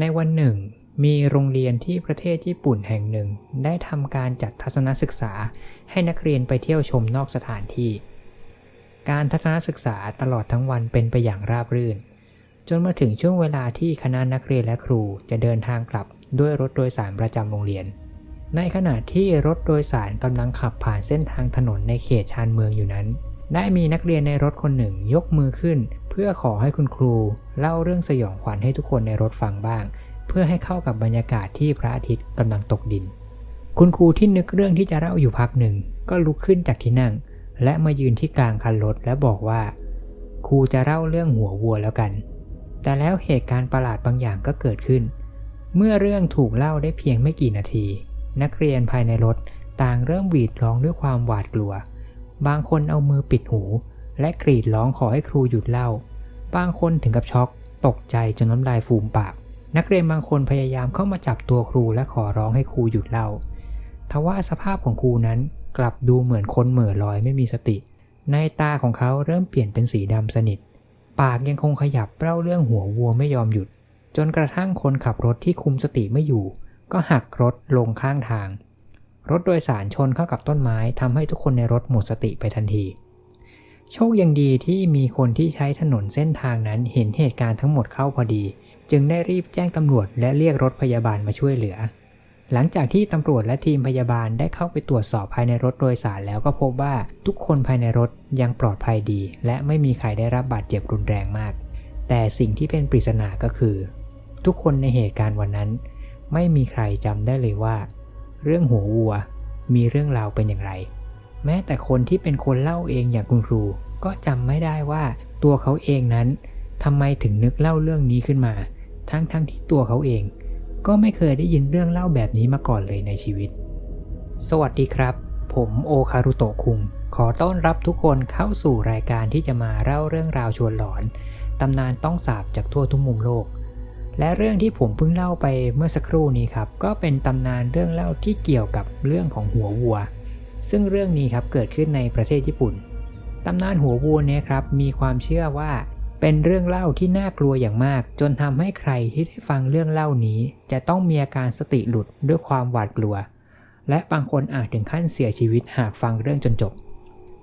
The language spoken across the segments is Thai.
ในวันหนึ่ง มีโรงเรียนที่ประเทศญี่ปุ่นแห่งหนึ่ง ได้ทำการจัดทัศนศึกษาให้นักเรียนไปเที่ยวชมนอกสถานที่ การทัศนศึกษาตลอดทั้งวันเป็นไปอย่างราบรื่น จนมาถึงช่วงเวลาที่คณะนักเรียนและครูจะเดินทางกลับด้วยรถโดยสารประจำโรงเรียน ในขณะที่รถโดยสารกำลังขับผ่านเส้นทางถนนในเขตชานเมืองอยู่นั้น ได้มีนักเรียนในรถคนหนึ่งยกมือขึ้น พื่อขอให้คุณครูเล่าเรื่องสยองขวัญให้ทุกคนในรถฟังบ้าง เพื่อให้เข้ากับบรรยากาศที่พระอาทิตย์กำลังตกดิน คุณครูที่นึกเรื่องที่จะเล่าอยู่พักหนึ่ง ก็ลุกขึ้นจากที่นั่ง และมายืนที่กลางคันรถและบอกว่า ครูจะเล่าเรื่องหัววัวแล้วกัน แต่แล้วเหตุการณ์ประหลาดบางอย่างก็เกิดขึ้น เมื่อเรื่องถูกเล่าได้เพียงไม่กี่นาที นักเรียนภายในรถต่างเริ่มหวีดร้องด้วยความหวาดกลัว บางคนเอามือปิดหู และกรีดร้องขอให้ครูหยุดเล่า บางคนถึงกับช็อก ตกใจจนน้ำลายฟูมปาก นักเรียนบางคนพยายามเข้ามาจับตัวครูและขอร้องให้ครูหยุดเล่า ทว่าสภาพของครูนั้นกลับดูเหมือนคนเหม่อลอยไม่มีสติ ในตาของเขาเริ่มเปลี่ยนเป็นสีดำสนิท ปากยังคงขยับเล่าเรื่องหัววัวไม่ยอมหยุด จนกระทั่งคนขับรถที่คุมสติไม่อยู่ ก็หักรถลงข้างทาง รถโดยสารชนเข้ากับต้นไม้ทำให้ทุกคนในรถหมดสติไปทันที โชคยังดีที่มีคนที่ใช้ถนนเส้นทางนั้นเห็นเหตุการณ์ทั้งหมดเข้าพอดี จึงได้รีบแจ้งตำรวจและเรียกรถพยาบาลมาช่วยเหลือ หลังจากที่ตำรวจและทีมพยาบาลได้เข้าไปตรวจสอบภายในรถโดยสารแล้วก็พบว่าทุกคนภายในรถยังปลอดภัยดี และไม่มีใครได้รับบาดเจ็บรุนแรงมาก แต่สิ่งที่เป็นปริศนาก็คือ ทุกคนในเหตุการณ์วันนั้น ไม่มีใครจำได้เลยว่า เรื่องหัววัว มีเรื่องราวเป็นอย่างไร แม้แต่คนที่เป็นคนเล่าเองอย่างคุณครู ก็จำไม่ได้ว่าตัวเขาเองนั้นทำไมถึงนึกเล่าเรื่องนี้ขึ้นมา ทั้งๆทที่ตัวเขาเอง ก็ไม่เคยได้ยินเรื่องเล่าแบบนี้มาก่อนเลยในชีวิต สวัสดีครับ ผมโอคารุโตะคุงขอต้อนรับทุกคนเข้าสู่รายการที่จะมาเล่าเรื่องราวชวนหลอน ตำนานต้องสาบจากทั่วทุกมุมโลก และเรื่องที่ผมเพิ่งเล่าไปเมื่อสักครู่นี้ครับ ก็เป็นตำนานเรื่องเล่าที่เกี่ยวกับเรื่องของหัววัว ซึ่งเรื่องนี้ครับเกิดขึ้นในประเทศญี่ปุ่น ตำนานหัววัวเนี่ยครับมีความเชื่อว่าเป็นเรื่องเล่าที่น่ากลัวอย่างมาก จนทำให้ใครที่ได้ฟังเรื่องเล่านี้ จะต้องมีอาการสติหลุดด้วยความหวาดกลัว และบางคนอาจถึงขั้นเสียชีวิตหากฟังเรื่องจนจบ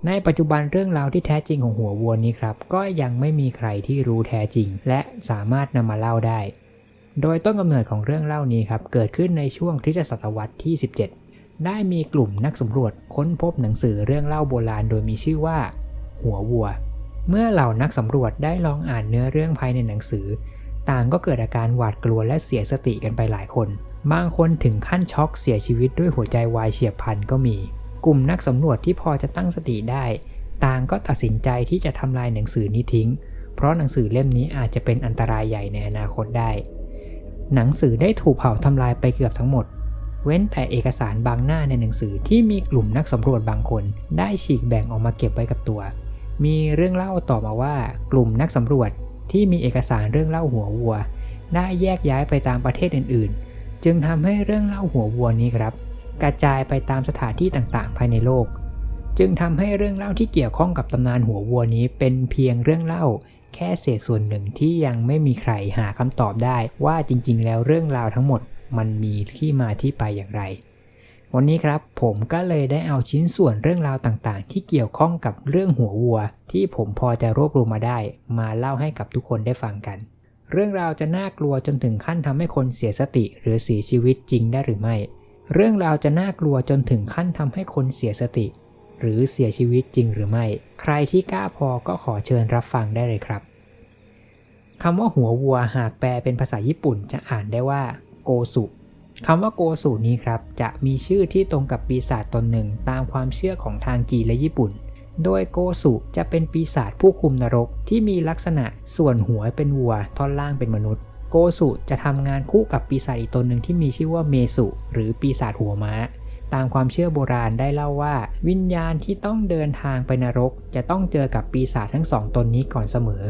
ในปัจจุบันเรื่องราวที่แท้จริงของหัววัวนี้ครับ ก็ยังไม่มีใครที่รู้แท้จริง และสามารถนำมาเล่าได้ โดยต้นกำเนิดของเรื่องเล่านี้ครับเกิดขึ้นในช่วงคริสตศตวรรษที่ 17 ได้มีกลุ่มนักสำรวจค้นพบหนังสือเรื่องเล่าโบราณโดยมีชื่อว่า หัววัว เมื่อเหล่านักสำรวจได้ลองอ่านเนื้อเรื่องภายในหนังสือ ต่างก็เกิดอาการหวาดกลัวและเสียสติกันไปหลายคน บางคนถึงขั้นช็อกเสียชีวิตด้วยหัวใจวายเฉียบพลันก็มี กลุ่มนักสำรวจที่พอจะตั้งสติได้ ต่างก็ตัดสินใจที่จะทำลายหนังสือนี้ทิ้ง เพราะหนังสือเล่มนี้อาจจะเป็นอันตรายใหญ่ในอนาคตได้ หนังสือได้ถูกเผาทำลายไปเกือบทั้งหมด เว้นแต่เอกสารบางหน้าในหนังสือที่มีกลุ่มนักสำรวจบางคน ได้ฉีกแบ่งออกมาเก็บไว้กับตัว มีเรื่องเล่าต่อมาว่ากลุ่มนักสำรวจที่มีเอกสารเรื่องเล่าหัววัว ได้แยกย้ายไปตามประเทศอื่นๆ จึงทำให้เรื่องเล่าหัววัวนี้ครับ กระจายไปตามสถานที่ต่างๆ ภายในโลก จึงทำให้เรื่องเล่าที่เกี่ยวข้องกับตำนานหัววัวนี้เป็นเพียงเรื่องเล่าแค่เศษส่วนหนึ่งที่ยังไม่มีใครหาคำตอบได้ว่าจริงๆ แล้วเรื่องราวทั้งหมด มันมีที่มาที่ไปอย่างไร วันนี้ครับผมก็เลยได้เอาชิ้นส่วนเรื่องราวต่างๆ ที่เกี่ยวข้องกับเรื่องหัววัว ที่ผมพอจะรวบรวมมาได้ มาเล่าให้กับทุกคนได้ฟังกัน เรื่องราวจะน่ากลัวจนถึงขั้นทำให้คนเสียสติหรือเสียชีวิตจริงได้หรือไม่ เรื่องราวจะน่ากลัวจนถึงขั้นทำให้คนเสียสติ หรือเสียชีวิตจริงหรือไม่ ใครที่กล้าพอก็ขอเชิญรับฟังได้เลยครับคำว่าหัววัวหากแปลเป็นภาษาญี่ปุ่นจะอ่านได้ว่า โกสุคำว่าโกสุนี้ครับ จะมีชื่อที่ตรงกับปีศาจตนหนึ่งตามความเชื่อของทางจีนและญี่ปุ่น โดยโกสุจะเป็นปีศาจผู้คุมนรกที่มีลักษณะส่วนหัวเป็นวัว ท่อนล่างเป็นมนุษย์ โกสุจะทำงานคู่กับปีศาจอีกตนหนึ่งที่มีชื่อว่าเมสุ หรือปีศาจหัวม้า ตามความเชื่อโบราณได้เล่าว่า วิญญาณที่ต้องเดินทางไปนรก จะต้องเจอกับปีศาจทั้งสองตนนี้ก่อนเสมอ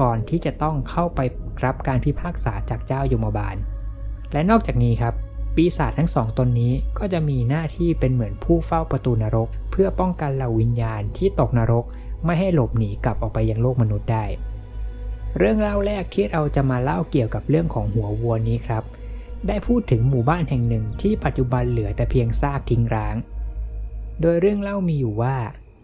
ก่อนที่จะต้องเข้าไปรับการพิพากษาจากเจ้ายมบาล และนอกจากนี้ครับ ปีศาจทั้งสองตนนี้ก็จะมีหน้าที่เป็นเหมือนผู้เฝ้าประตูนรก เพื่อป้องกันเหล่าวิญญาณที่ตกนรก ไม่ให้หลบหนีกลับออกไปยังโลกมนุษย์ได้ เรื่องเล่าแรกที่เราจะมาเล่าเกี่ยวกับเรื่องของหัววัวนี้ครับ ได้พูดถึงหมู่บ้านแห่งหนึ่งที่ปัจจุบันเหลือแต่เพียงซากทิ้งร้าง โดยเรื่องเล่ามีอยู่ว่า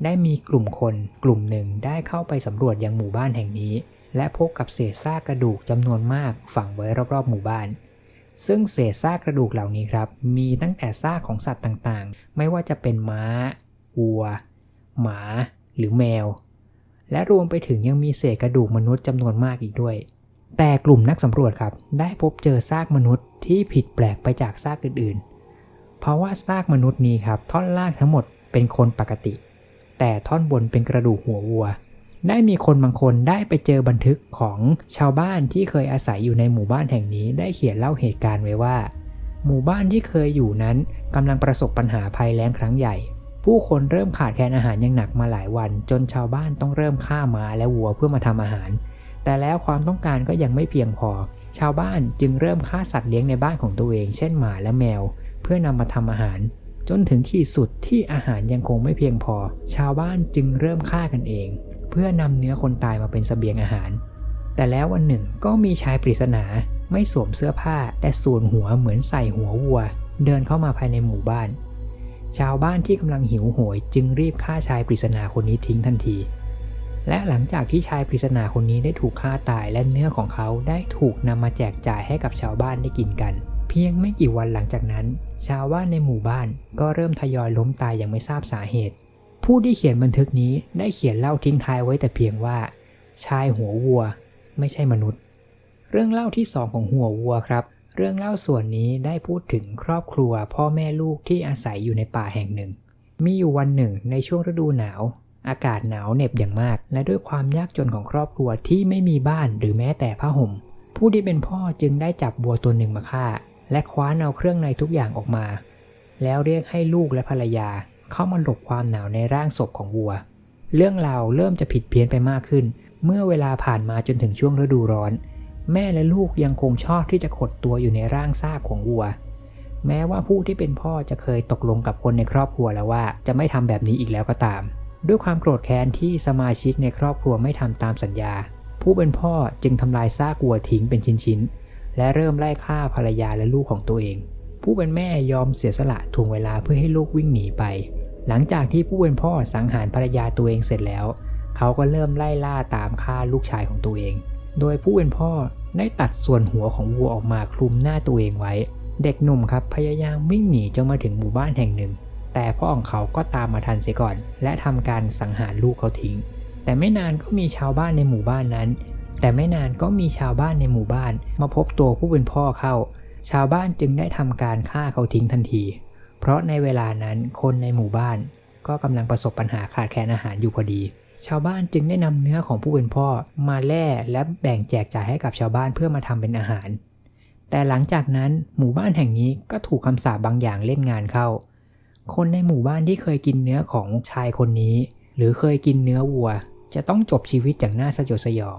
ได้มีกลุ่มคนกลุ่มหนึ่งได้เข้าไปสำรวจยังหมู่บ้านแห่งนี้ และพบกับเศษซากกระดูกจำนวนมากฝังไว้รอบๆหมู่บ้าน ซึ่งเศษซากกระดูกเหล่านี้ครับ มีตั้งแต่ซากของสัตว์ต่างๆ ไม่ว่าจะเป็นม้าวัว หมา หรือแมว และรวมไปถึงยังมีเศษกระดูกมนุษย์จำนวนมากอีกด้วย แต่กลุ่มนักสำรวจครับ ได้พบเจอซากมนุษย์ที่ผิดแปลกไปจากซากอื่นๆ เพราะว่าซากมนุษย์นี้ครับท่อนล่างทั้งหมดเป็นคนปกติ แต่ท่อนบนเป็นกระดูกหัววัว ได้มีคนบางคนได้ไปเจอบันทึกของชาวบ้านที่เคยอาศัยอยู่ในหมู่บ้านแห่งนี้ ได้เขียนเล่าเหตุการณ์ไว้ว่า หมู่บ้านที่เคยอยู่นั้นกำลังประสบปัญหาภัยแล้งครั้งใหญ่ ผู้คนเริ่มขาดแคลนอาหารอย่างหนักมาหลายวัน จนชาวบ้านต้องเริ่มฆ่าม้าและวัวเพื่อมาทำอาหาร แต่แล้วความต้องการก็ยังไม่เพียงพอ ชาวบ้านจึงเริ่มฆ่าสัตว์เลี้ยงในบ้านของตัวเอง เช่นหมาและแมว เพื่อนำมาทำอาหาร จนถึงขีดสุดที่อาหารยังคงไม่เพียงพอ ชาวบ้านจึงเริ่มฆ่ากันเอง เพื่อนำเนื้อคนตายมาเป็นเสบียงอาหาร แต่แล้ววันหนึ่งก็มีชายปริศนาไม่สวมเสื้อผ้าแต่ส่วนหัวเหมือนใส่หัววัว เดินเข้ามาภายในหมู่บ้าน ชาวบ้านที่กำลังหิวโหยจึงรีบฆ่าชายปริศนาคนนี้ทิ้งทันที และหลังจากที่ชายปริศนาคนนี้ได้ถูกฆ่าตายและเนื้อของเขาได้ถูกนำมาแจกจ่ายให้กับชาวบ้านได้กินกัน เพียงไม่กี่วันหลังจากนั้น ชาวบ้านในหมู่บ้านก็เริ่มทยอยล้มตายอย่างไม่ทราบสาเหตุ ผู้ที่เขียนบันทึกนี้ได้เขียนเล่าทิ้งท้ายไว้แต่เพียงว่า ชายหัววัวไม่ใช่มนุษย์ เรื่องเล่าที่สองของหัววัวครับ เรื่องเล่าส่วนนี้ได้พูดถึงครอบครัวพ่อแม่ลูกที่อาศัยอยู่ในป่าแห่งหนึ่ง มีอยู่วันหนึ่งในช่วงฤดูหนาว อากาศหนาวเหน็บอย่างมาก และด้วยความยากจนของครอบครัวที่ไม่มีบ้านหรือแม้แต่ผ้าห่ม ผู้ที่เป็นพ่อจึงได้จับวัวตัวหนึ่งมาฆ่า และคว้าเอาเครื่องในทุกอย่างออกมา แล้วเรียกให้ลูกและภรรยา เข้ามาหลบความหนาวในร่างศพของวัว เรื่องราวเริ่มจะผิดเพี้ยนไปมากขึ้น เมื่อเวลาผ่านมาจนถึงช่วงฤดูร้อน แม่และลูกยังคงชอบที่จะขดตัวอยู่ในร่างซากของวัว แม้ว่าผู้ที่เป็นพ่อจะเคยตกลงกับคนในครอบครัวแล้วว่า จะไม่ทำแบบนี้อีกแล้วก็ตาม ด้วยความโกรธแค้นที่สมาชิกในครอบครัวไม่ทำตามสัญญา ผู้เป็นพ่อจึงทำลายซากวัวทิ้งเป็นชิ้นๆและเริ่มไล่ฆ่าภรรยาและลูกของตัวเอง ผู้เป็นแม่ยอมเสียสละถ่วงเวลาเพื่อให้ลูกวิ่งหนีไป หลังจากที่ผู้เป็นพ่อสังหารภรรยาตัวเองเสร็จแล้ว เขาก็เริ่มไล่ล่าตามฆ่าลูกชายของตัวเอง โดยผู้เป็นพ่อได้ตัดส่วนหัวของวัวออกมาคลุมหน้าตัวเองไว้ เด็กหนุ่มครับพยายามวิ่งหนีจนมาถึงหมู่บ้านแห่งหนึ่ง แต่พ่อของเขาก็ตามมาทันเสียก่อน และทำการสังหารลูกเขาทิ้ง แต่ไม่นานก็มีชาวบ้านในหมู่บ้านนั้น แต่ไม่นานก็มีชาวบ้านในหมู่บ้าน มาพบตัวผู้เป็นพ่อเข้า ชาวบ้านจึงได้ทำการฆ่าเขาทิ้งทันที เพราะในเวลานั้นคนในหมู่บ้าน ก็กำลังประสบปัญหาขาดแคลนอาหารอยู่พอดี ชาวบ้านจึงได้นำเนื้อของผู้เป็นพ่อมาแล่และแบ่งแจกจ่ายให้กับชาวบ้านเพื่อมาทำเป็นอาหาร แต่หลังจากนั้นหมู่บ้านแห่งนี้ก็ถูกคำสาปบางอย่างเล่นงานเข้า คนในหมู่บ้านที่เคยกินเนื้อของชายคนนี้ หรือเคยกินเนื้อวัว จะต้องจบชีวิตอย่างน่าสยดสยอง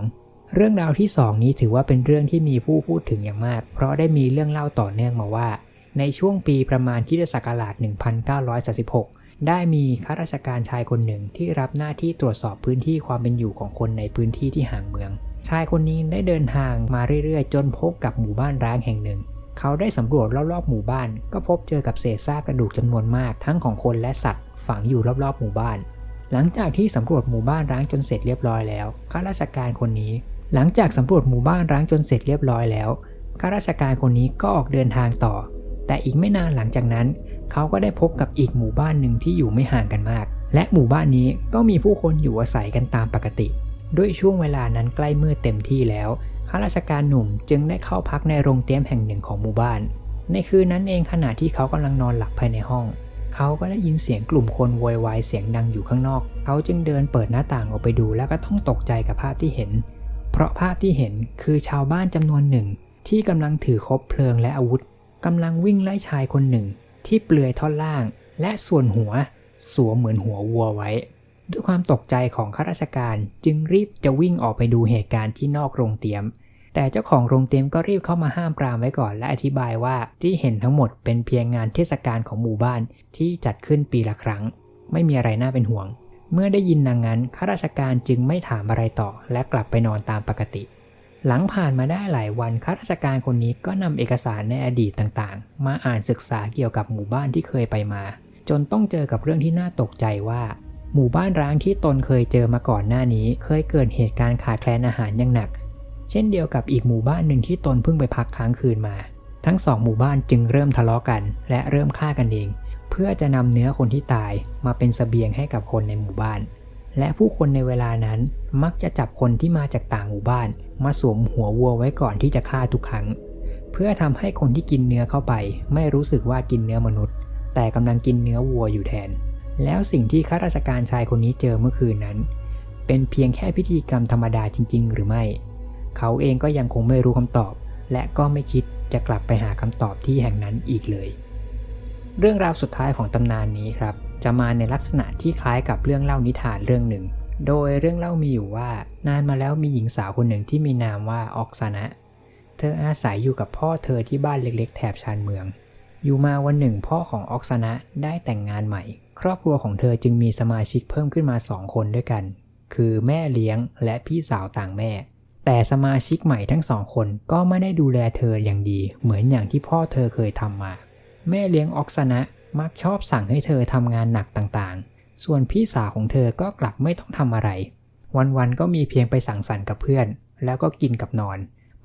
เรื่องราวที่สองนี้ถือว่าเป็นเรื่องที่มีผู้พูดถึงอย่างมาก เพราะได้มีเรื่องเล่าต่อเนื่องมาว่า ในช่วงปีประมาณคริศักราช 1936 ได้มีข้าราชการชายคนหนึ่งที่รับหน้าที่ตรวจสอบพื้นที่ความเป็นอยู่ของคนในพื้นที่ที่ห่างเมือง ชายคนนี้ได้เดินทางมาเรื่อยๆ จนพบกับหมู่บ้านร้างแห่งหนึ่ง เขาได้สำรวจรอบๆหมู่บ้าน ก็พบเจอกับเศษซากกระดูกจำนวนมากทั้งของคนและสัตว์ฝังอยู่รอบๆหมู่บ้าน หลังจากที่สำรวจหมู่บ้านร้างจนเสร็จเรียบร้อยแล้วข้าราชการคนนี้ หลังจากสำรวจหมู่บ้านร้างจนเสร็จเรียบร้อยแล้ว ข้าราชการคนนี้ก็ออกเดินทางต่อ แต่อีกไม่นานหลังจากนั้น เขาก็ได้พบกับอีกหมู่บ้านหนึ่งที่อยู่ไม่ห่างกันมาก และหมู่บ้านนี้ก็มีผู้คนอยู่อาศัยกันตามปกติ ด้วยช่วงเวลานั้นใกล้มืดเต็มที่แล้ว ข้าราชการหนุ่มจึงได้เข้าพักในโรงเตรียมแห่งหนึ่งของหมู่บ้าน ในคืนนั้นเองขณะที่เขากำลังนอนหลับภายในห้อง เขาก็ได้ยินเสียงกลุ่มคนโวยวายเสียงดังอยู่ข้างนอก เขาจึงเดินเปิดหน้าต่างออกไปดู แล้วก็ต้องตกใจกับภาพที่เห็น เพราะภาพที่เห็นคือชาวบ้านจำนวนหนึ่ง ที่กำลังถือคบเพลิงและอาวุธกำลังวิ่งไล่ชายคนหนึ่ง ที่เปลือยท่อนล่าง และส่วนหัว สวมเหมือนหัววัวไว้ ด้วยความตกใจของข้าราชการจึงรีบจะวิ่งออกไปดูเหตุการณ์ที่นอกโรงเตรียม แต่เจ้าของโรงเตรียมก็รีบเข้ามาห้ามปรามไว้ก่อนและอธิบายว่าที่เห็นทั้งหมดเป็นเพียงงานเทศกาลของหมู่บ้านที่จัดขึ้นปีละครั้ง ไม่มีอะไรน่าเป็นห่วง เมื่อได้ยินดังนั้นข้าราชการจึงไม่ถามอะไรต่อ และกลับไปนอนตามปกติ หลังผ่านมาได้หลายวันข้าราชการคนนี้ก็นำเอกสารในอดีตต่างๆ มาอ่านศึกษาเกี่ยวกับหมู่บ้านที่เคยไปมา จนต้องเจอกับเรื่องที่น่าตกใจว่าหมู่บ้านร้างที่ตนเคยเจอมาก่อนหน้านี้ เคยเกิดเหตุการณ์ขาดแคลนอาหารอย่างหนัก เช่นเดียวกับอีกหมู่บ้านหนึ่งที่ตนเพิ่งไปพักค้างคืนมา ทั้งสองหมู่บ้านจึงเริ่มทะเลาะกัน และเริ่มฆ่ากันเอง เพื่อจะนำเนื้อคนที่ตายมาเป็นเสบียงให้กับคนในหมู่บ้าน และผู้คนในเวลานั้นมักจะจับคนที่มาจากต่างหมู่บ้าน มาสวมหัววัวไว้ก่อนที่จะฆ่าทุกครั้ง เพื่อทำให้คนที่กินเนื้อเข้าไป ไม่รู้สึกว่ากินเนื้อมนุษย์ แต่กำลังกินเนื้อวัวอยู่แทน แล้วสิ่งที่ข้าราชการชายคนนี้เจอเมื่อคืนนั้น เป็นเพียงแค่พิธีกรรมธรรมดาจริง ๆ หรือไม่ เขาเองก็ยังคงไม่รู้คำตอบ และก็ไม่คิดจะกลับไปหาคำตอบที่แห่งนั้นอีกเลย เรื่องราวสุดท้ายของตำนานนี้ครับ จะมาในลักษณะที่คล้ายกับเรื่องเล่านิทานเรื่องหนึ่ง โดยเรื่องเล่ามีอยู่ว่านานมาแล้วมีหญิงสาวคนหนึ่งที่มีนามว่าออกซานะ เธออาศัยอยู่กับพ่อเธอที่บ้านเล็ก ๆ แถบชานเมือง อยู่มาวันหนึ่งพ่อของออกซานะได้แต่งงานใหม่ ครอบครัวของเธอจึงมีสมาชิกเพิ่มขึ้นมาสองคนด้วยกัน คือแม่เลี้ยงและพี่สาวต่างแม่แต่สมาชิกใหม่ทั้งสองคนก็ไม่ได้ดูแลเธออย่างดี เหมือนอย่างที่พ่อเธอเคยทำมา แม่เลี้ยงออกซานะมักชอบสั่งให้เธอทำงานหนักต่างๆ ส่วนพี่สาวของเธอก็กลับไม่ต้องทำอะไร วันๆก็มีเพียงไปสังสรรค์กับเพื่อน แล้วก็กินกับนอน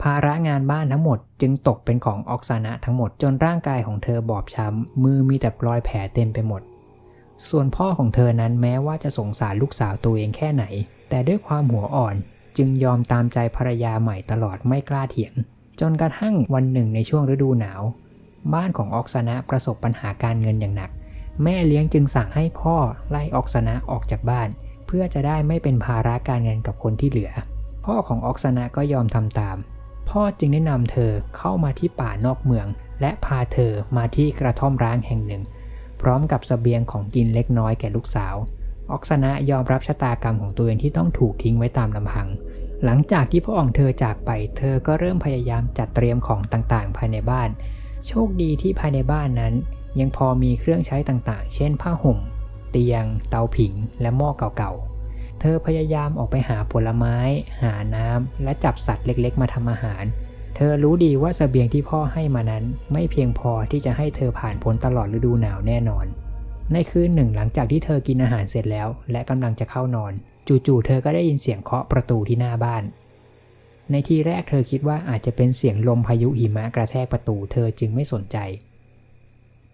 ภาระงานบ้านทั้งหมดจึงตกเป็นของออกซานะทั้งหมดจนร่างกายของเธอบอบช้ำ มือมีแต่รอยแผลเต็มไปหมด ส่วนพ่อของเธอนั้นแม้ว่าจะสงสารลูกสาวตัวเองแค่ไหน แต่ด้วยความหัวอ่อนจึงยอมตามใจภรรยาใหม่ตลอดไม่กล้าเถียง จนกระทั่งวันหนึ่งในช่วงฤดูหนาว บ้านของออกซนะประสบปัญหาการเงินอย่างหนัก แม่เลี้ยงจึงสั่งให้พ่อไล่ออกซนะออกจากบ้าน เพื่อจะได้ไม่เป็นภาระการเงินกับคนที่เหลือ พ่อของออกซนะก็ยอมทำตาม พ่อจึงได้นำเธอเข้ามาที่ป่านอกเมือง และพาเธอมาที่กระท่อมร้างแห่งหนึ่ง พร้อมกับสเสบียงของกินเล็กน้อยแก่ลูกสาว ออกซนะยอมรับชะตากรรมของตัวเองที่ต้องถูกทิ้งไว้ตามลำพังหลังจากที่พ่อของเธอจากไป เธอก็เริ่มพยายามจัดเตรียมของต่างๆ ภายในบ้าน โชคดีที่ภายในบ้านนั้น ยังพอมีเครื่องใช้ต่างๆ เช่นผ้าห่ม เตียง เตาผิง และหม้อเก่าๆ เธอพยายามออกไปหาผลไม้ หาน้ำ และจับสัตว์เล็กๆ มาทำอาหาร เธอรู้ดีว่าเสบียงที่พ่อให้มานั้น ไม่เพียงพอที่จะให้เธอผ่านพ้นตลอดฤดูหนาวแน่นอน ในคืนหนึ่งหลังจากที่เธอกินอาหารเสร็จแล้ว และกำลังจะเข้านอน จู่ๆ เธอก็ได้ยินเสียงเคาะประตูที่หน้าบ้าน ในทีแรกเธอคิดว่าอาจจะเป็นเสียงลมพายุหิมะกระแทกประตูเธอจึงไม่สนใจ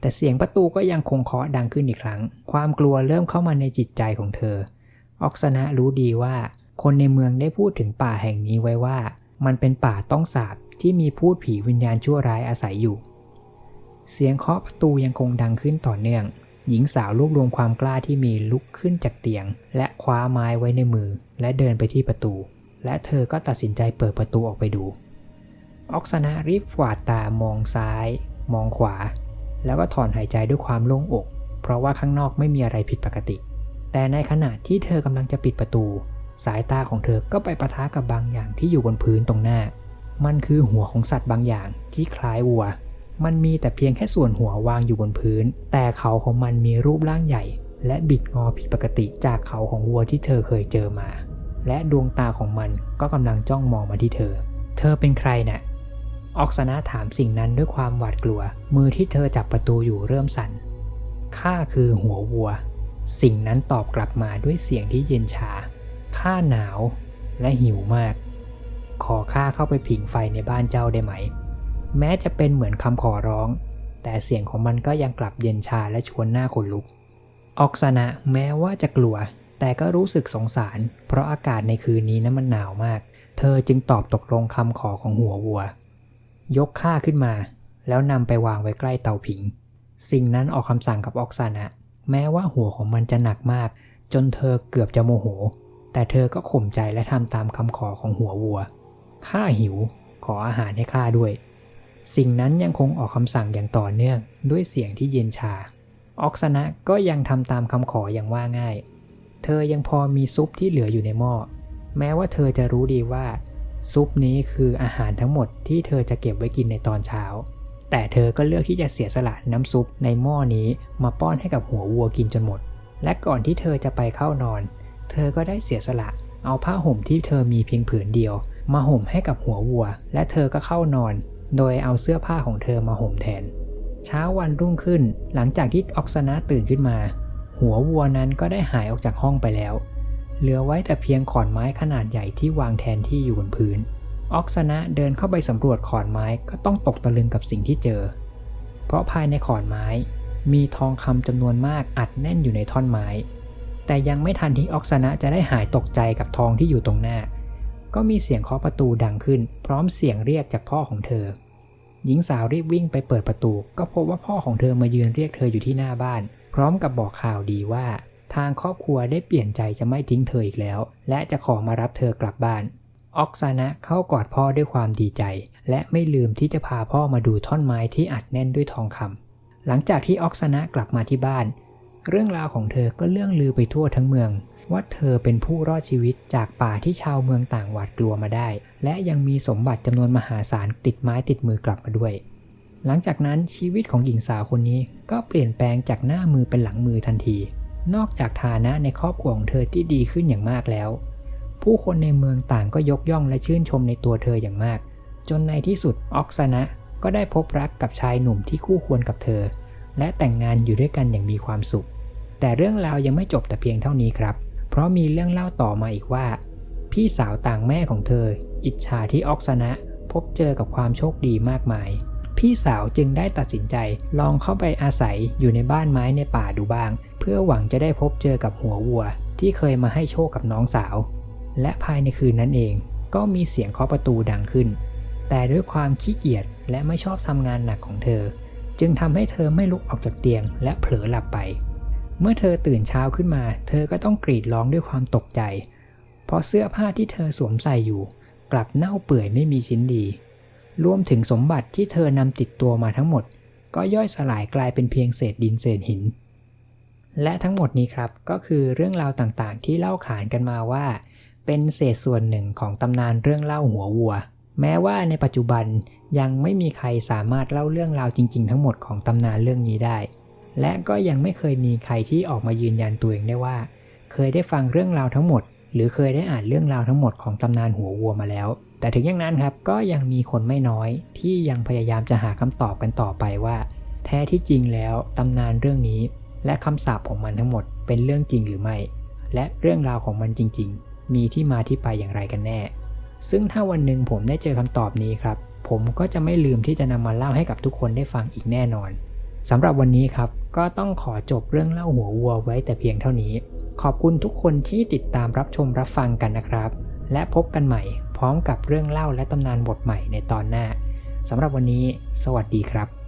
แต่เสียงประตูก็ยังคงเคาะดังขึ้นอีกครั้ง ความกลัวเริ่มเข้ามาในจิตใจของเธอ ออกซนะรู้ดีว่าคนในเมืองได้พูดถึงป่าแห่งนี้ไว้ว่า มันเป็นป่าต้องสาบที่มีพูดผีวิญญาณชั่วร้ายอาศัยอยู่ เสียงเคาะประตูยังคงดังขึ้นต่อเนื่อง หญิงสาวรวบรวมความกล้าที่มีลุกขึ้นจากเตียง และคว้าไม้ไว้ในมือ และเดินไปที่ประตู และเธอก็ตัดสินใจเปิดประตูออกไปดู ออกซนารีบกวาดตามองซ้าย มองขวา แล้วก็ถอนหายใจด้วยความโล่งอก เพราะว่าข้างนอกไม่มีอะไรผิดปกติ แต่ในขณะที่เธอกำลังจะปิดประตู สายตาของเธอก็ไปปะทะกับบางอย่างที่อยู่บนพื้นตรงหน้า มันคือหัวของสัตว์บางอย่างที่คล้ายวัว มันมีแต่เพียงแค่ส่วนหัววางอยู่บนพื้น แต่เขาของมันมีรูปร่างใหญ่ และบิดงอผิดปกติจากเขาของวัวที่เธอเคยเจอมา และดวงตาของมันก็กำลังจ้องมองมาที่เธอ เธอเป็นใครนะ่ะ ออกซนาถามสิ่งนั้นด้วยความหวาดกลัว มือที่เธอจับประตูอยู่เริ่มสั่น ข้าคือหัววัว สิ่งนั้นตอบกลับมาด้วยเสียงที่เย็นชา ข้าหนาวและหิวมาก ขอข้าเข้าไปผิงไฟในบ้านเจ้าได้ไหม แม้จะเป็นเหมือนคำขอร้อง แต่เสียงของมันก็ยังกลับเย็นชาและชวนหน้าขนลุก ออกซนะแม้ว่าจะกลัว แต่ก็รู้สึกสงสาร เพราะอากาศในคืนนี้นั้นมันหนาวมาก เธอจึงตอบตกลงคำขอของหัววัว ยกข้าขึ้นมา แล้วนำไปวางไว้ใกล้เตาผิง สิ่งนั้นออกคำสั่งกับออกซานะแม้ว่าหัวของมันจะหนักมาก จนเธอเกือบจะโมโห แต่เธอก็ข่มใจและทำตามคำขอของหัววัว ข้าหิว ขออาหารให้ข้าด้วย สิ่งนั้นยังคงออกคำสั่งอย่างต่อเนื่องด้วยเสียงที่เย็นชา ออกซานะก็ยังทำตามคำขออย่างว่าง่าย เธอยังพอมีซุปที่เหลืออยู่ในหม้อ แม้ว่าเธอจะรู้ดีว่า ซุปนี้คืออาหารทั้งหมดที่เธอจะเก็บไว้กินในตอนเช้า แต่เธอก็เลือกที่จะเสียสละน้ำซุปในหม้อนี้มาป้อนให้กับหัววัวกินจนหมด และก่อนที่เธอจะไปเข้านอน เธอก็ได้เสียสละเอาผ้าห่มที่เธอมีเพียงผืนเดียว มาห่มให้กับหัววัว และเธอก็เข้านอน โดยเอาเสื้อผ้าของเธอมาห่มแทน เช้าวันรุ่งขึ้น หลังจากที่ออกซานะตื่นขึ้นมา หัววัวนั้นก็ได้หายออกจากห้องไปแล้ว เหลือไว้แต่เพียงขอนไม้ขนาดใหญ่ที่วางแทนที่อยู่บนพื้น ออกซนะเดินเข้าไปสำรวจขอนไม้ก็ต้องตกตะลึงกับสิ่งที่เจอ เพราะภายในขอนไม้มีทองคำจำนวนมากอัดแน่นอยู่ในท่อนไม้ แต่ยังไม่ทันที่ออกซนะจะได้หายตกใจกับทองที่อยู่ตรงหน้า ก็มีเสียงเคาะประตูดังขึ้น พร้อมเสียงเรียกจากพ่อของเธอ หญิงสาวรีบวิ่งไปเปิดประตู ก็พบว่าพ่อของเธอมายืนเรียกเธออยู่ที่หน้าบ้าน พร้อมกับบอกข่าวดีว่า ทางครอบครัวได้เปลี่ยนใจจะไม่ทิ้งเธออีกแล้ว และจะขอมารับเธอกลับบ้านออกซานะเข้ากอดพ่อด้วยความดีใจ และไม่ลืมที่จะพาพ่อมาดูท่อนไม้ที่อัดแน่นด้วยทองคำหลังจากที่ออกซานะกลับมาที่บ้าน เรื่องราวของเธอก็เลื่องลือไปทั่วทั้งเมือง ว่าเธอเป็นผู้รอดชีวิตจากป่าที่ชาวเมืองต่างหวาดกลัวมาได้ และยังมีสมบัติจำนวนมหาศาลติดไม้ติดมือกลับมาด้วย หลังจากนั้นชีวิตของหญิงสาวคนนี้ก็เปลี่ยนแปลงจากหน้ามือเป็นหลังมือทันที นอกจากฐานะในครอบครัวของเธอที่ดีขึ้นอย่างมากแล้ว ผู้คนในเมืองต่างก็ยกย่องและชื่นชมในตัวเธออย่างมาก จนในที่สุดออกซานะก็ได้พบรักกับชายหนุ่มที่คู่ควรกับเธอ และแต่งงานอยู่ด้วยกันอย่างมีความสุข แต่เรื่องราวยังไม่จบแต่เพียงเท่านี้ครับ เพราะมีเรื่องเล่าต่อมาอีกว่า พี่สาวต่างแม่ของเธอ อิจฉาที่ออกซานะพบเจอกับความโชคดีมากมาย พี่สาวจึงได้ตัดสินใจลองเข้าไปอาศัยอยู่ในบ้านไม้ในป่าดูบ้าง เพื่อหวังจะได้พบเจอกับหัววัว ที่เคยมาให้โชคกับน้องสาว และภายในคืนนั้นเอง ก็มีเสียงเคาะประตูดังขึ้น แต่ด้วยความขี้เกียจและไม่ชอบทำงานหนักของเธอ จึงทำให้เธอไม่ลุกออกจากเตียง และเผลอหลับไป เมื่อเธอตื่นเช้าขึ้นมา เธอก็ต้องกรีดร้องด้วยความตกใจ เพราะเสื้อผ้าที่เธอสวมใส่อยู่ กลับเน่าเปื่อยไม่มีชิ้นดี รวมถึงสมบัติที่เธอนำติดตัวมาทั้งหมด ก็ย่อยสลายกลายเป็นเพียงเศษดินเศษหิน และทั้งหมดนี้ครับก็คือเรื่องราวต่างๆ ที่เล่าขานกันมาว่า เป็นเศษส่วนหนึ่งของตำนานเรื่องเล่าหัววัว แม้ว่าในปัจจุบันยังไม่มีใครสามารถเล่าเรื่องราวจริง ๆ ทั้งหมดของตำนานเรื่องนี้ได้ และก็ยังไม่เคยมีใครที่ออกมายืนยันตัวเองได้ว่า เคยได้ฟังเรื่องราวทั้งหมด หรือเคยได้อ่านเรื่องราวทั้งหมดของตำนานหัววัวมาแล้ว แต่ถึงอย่างนั้นครับก็ยังมีคนไม่น้อยที่ยังพยายามจะหาคำตอบกันต่อไปว่า แท้ที่จริงแล้วตำนานเรื่องนี้ และคำสาปของมันทั้งหมดเป็นเรื่องจริงหรือไม่ และเรื่องราวของมันจริง ๆ มีที่มาที่ไปอย่างไรกันแน่ ซึ่งถ้าวันหนึ่งผมได้เจอคำตอบนี้ครับ ผมก็จะไม่ลืมที่จะนำมาเล่าให้กับทุกคนได้ฟังอีกแน่นอนสำหรับวันนี้ครับก็ต้องขอจบเรื่องเล่าหัววัวไว้แต่เพียงเท่านี้ ขอบคุณทุกคนที่ติดตามรับชมรับฟังกันนะครับ และพบกันใหม่ ร้อมกับเรื่องเล่าและตำนานบทใหม่ในตอนหน้าสำหรับวันนี้ สวัสดีครับ